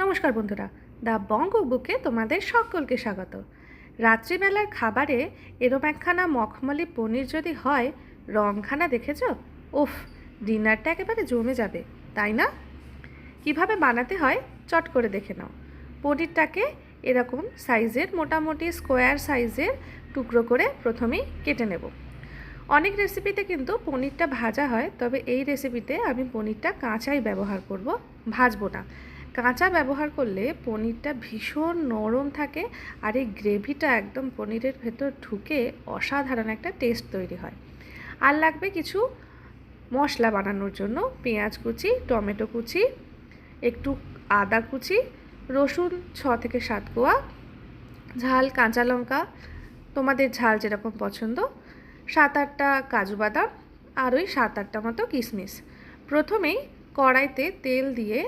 নমস্কার বন্ধুরা, দ্য বঙ্গ বুকে তোমাদের সকলকে স্বাগত। রাত্রিবেলার খাবারে এরম একখানা মখমলি পনির যদি হয়, রংখানা দেখেছ? উফ, ডিনারটা একেবারে জমে যাবে, তাই না? কীভাবে বানাতে হয়, চট করে দেখে নাও। পনিরটাকে এরকম সাইজের, মোটামুটি স্কোয়ার সাইজের টুকরো করে প্রথমেই কেটে নেব। অনেক রেসিপিতে কিন্তু পনিরটা ভাজা হয়, তবে এই রেসিপিতে আমি পনিরটা কাঁচাই ব্যবহার করব, ভাজবো না। কাঁচা ব্যবহার করলে পনিরটা ভীষণ নরম থাকে আর এই গ্রেভিটা একদম পনিরের ভেতর ঢুকে অসাধারণ একটা টেস্ট তৈরি হয়। আর লাগবে কিছু মশলা বানানোর জন্য, পেঁয়াজ কুচি, টমেটো কুচি, একটু আদা কুচি, রসুন ছ থেকে সাত কোয়া, ঝাল কাঁচা লঙ্কা, তোমাদের ঝাল যেরকম পছন্দ, সাত আটটা কাজু বাদাম, আর ওই সাত আটটা মতো কিশমিশ। প্রথমেই কড়াইতে তেল দিয়ে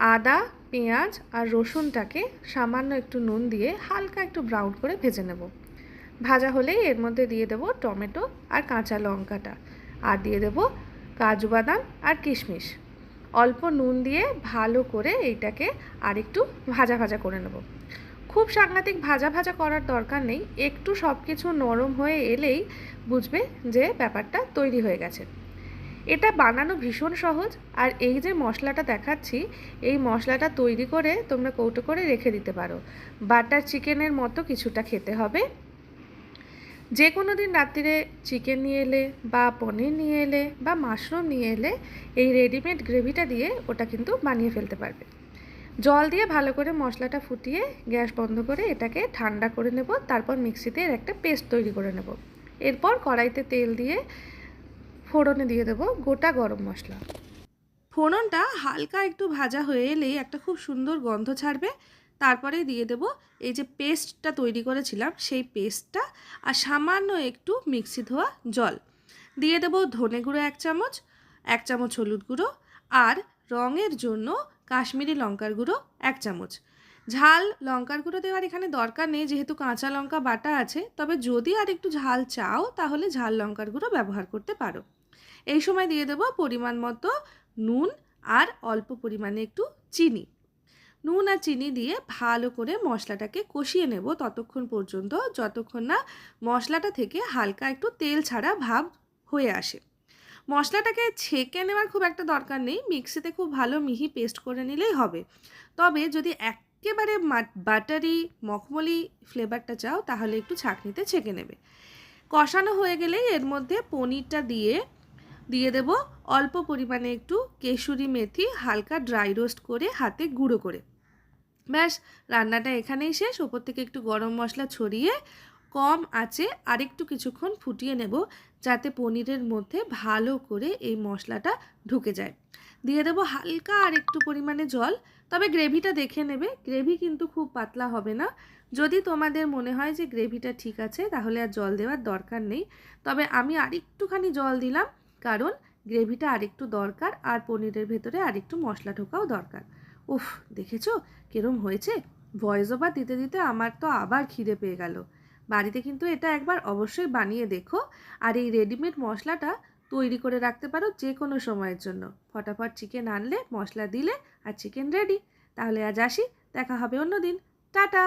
আদা, পেঁয়াজ আর রসুনটাকে সামান্য একটু নুন দিয়ে হালকা একটু ব্রাউন করে ভেজে নেব। ভাজা হলেই এর মধ্যে দিয়ে দেব টমেটো আর কাঁচা লঙ্কাটা আর দিয়ে দেব কাজু বাদাম আর কিশমিশ। অল্প নুন দিয়ে ভালো করে এইটাকে আরেকটু ভাজা ভাজা করে নেব। খুব সাংঘাতিক ভাজা ভাজা করার দরকার নেই, একটু সব কিছু নরম হয়ে এলেই বুঝবে যে ব্যাপারটা তৈরি হয়ে গেছে। এটা বানানো ভীষণ সহজ, আর এই যে মশলাটা দেখাচ্ছি, এই মশলাটা তৈরি করে তোমরা কৌটো করে রেখে দিতে পারো। বাটার চিকেনের মতো কিছুটা খেতে হবে। যে কোনো দিন রাত্রিরে চিকেন নিয়ে এলে, বা পনির নিয়ে এলে, বা মাশরুম নিয়ে এলে, এই রেডিমেড গ্রেভিটা দিয়ে ওটা কিন্তু বানিয়ে ফেলতে পারবে। জল দিয়ে ভালো করে মশলাটা ফুটিয়ে গ্যাস বন্ধ করে এটাকে ঠান্ডা করে নেব, তারপর মিক্সিতে এর একটা পেস্ট তৈরি করে নেব। এরপর কড়াইতে তেল দিয়ে ফোড়নে দিয়ে দেবো গোটা গরম মশলা। ফোড়নটা হালকা একটু ভাজা হয়ে এলেই একটা খুব সুন্দর গন্ধ ছাড়বে। তারপরে দিয়ে দেব এই যে পেস্টটা তৈরি করেছিলাম, সেই পেস্টটা আর সামান্য একটু মিক্সি ধোয়া জল। দিয়ে দেব ধনে গুঁড়ো এক চামচ এক চামচ হলুদ গুঁড়ো আর রঙের জন্য কাশ্মীরি লঙ্কার গুঁড়ো এক চামচ। ঝাল লঙ্কার গুঁড়ো দেওয়ার এখানে দরকার নেই, যেহেতু কাঁচা লঙ্কা বাটা আছে, তবে যদি আর একটু ঝাল চাও তাহলে ঝাল লঙ্কার গুঁড়ো ব্যবহার করতে পারো। এই সময় দিয়ে দেবো পরিমাণ মতো নুন আর অল্প পরিমাণে একটু চিনি। নুন আর চিনি দিয়ে ভালো করে মশলাটাকে কষিয়ে নেব ততক্ষণ পর্যন্ত, যতক্ষণ না মশলাটা থেকে হালকা একটু তেল ছাড়া ভাব হয়ে আসে। মশলাটাকে ছেঁকে নেওয়ার খুব একটা দরকার নেই, মিক্সিতে খুব ভালো মিহি পেস্ট করে নিলেই হবে। তবে যদি একেবারে বাটারি, মখমলি ফ্লেভারটা চাও, তাহলে একটু ছাঁকনিতে ছেঁকে নেবে। কষানো হয়ে গেলেই এর মধ্যে পনিরটা দিয়ে দিয়ে দেব অল্প পরিমাণে একটু কেশুরি মেথি, হালকা ড্রাই রোস্ট করে হাতে গুঁড়ো করে। ব্যাস, রান্নাটা এখানেই শেষ। ওপর থেকে একটু গরম মশলা ছড়িয়ে কম আঁচে আরেকটু কিছুক্ষণ ফুটিয়ে নেব যাতে পনিরের মধ্যে ভালো করে এই মশলাটা ঢুকে যায়। দিয়ে দেবো হালকা আর একটু পরিমাণে জল। তবে গ্রেভিটা দেখে নেবে, গ্রেভি কিন্তু খুব পাতলা হবে না। যদি তোমাদের মনে হয় যে গ্রেভিটা ঠিক আছে, তাহলে আর জল দেওয়ার দরকার নেই। তবে আমি আরেকটুখানি জল দিলাম। কারণ গ্রেভিটা আরেকটু দরকার আর পনিরের ভেতরে আরেকটু মশলা ঢোকাও দরকার। উফ, দেখেছ? কিরম হয়েছে? ভয়েস ওভার দিতে দিতে আমার তো আবার খিদে পেয়ে গেল। বাড়িতে কিন্তু এটা একবার অবশ্যই বানিয়ে দেখো আর এই রেডিমেড মশলাটা তৈরি করে রাখতে পারো যে কোনো সময়ের জন্য। ফটাফট চিকেন আনলে, মশলা দিলে আর চিকেন রেডি। তাহলে আজ আসি, দেখা হবে অন্য দিন টাটা!